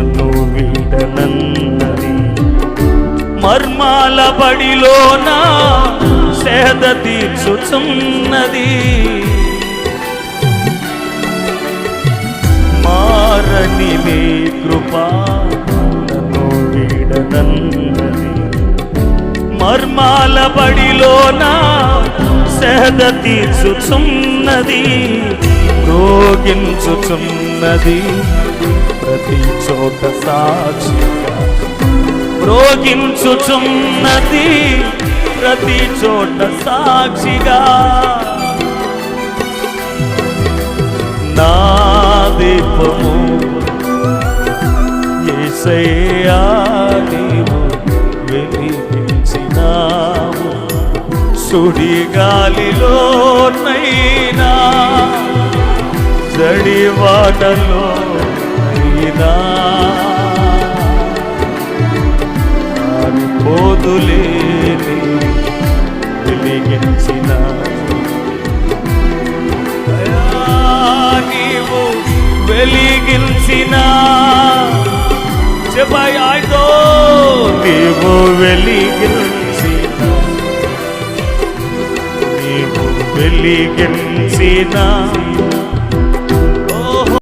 నన్ను వీడనన్నది మర్మాల బడిలోన సేద తీర్చుచున్నది. మారని మీ కృపా నన్ను వీడనన్నది మర్మాల బడిలోన సేద తీర్చుచున్నది రోగించుచున్నది ప్రతి చోట సాక్షిగా రోగించుచున్నది ప్రతి చోట సాక్షిగా. నా దీపము ఏసయ్యా నీవు వెలిగించినావు. సుడి గాలిలో నైనా జడివాడలో అయినా పోదులేని వెలిగించిన. నీవు వెలిగించిన. చెప్పాయితో నీవు వెలిగించిన. నీవు వెలిగించిన.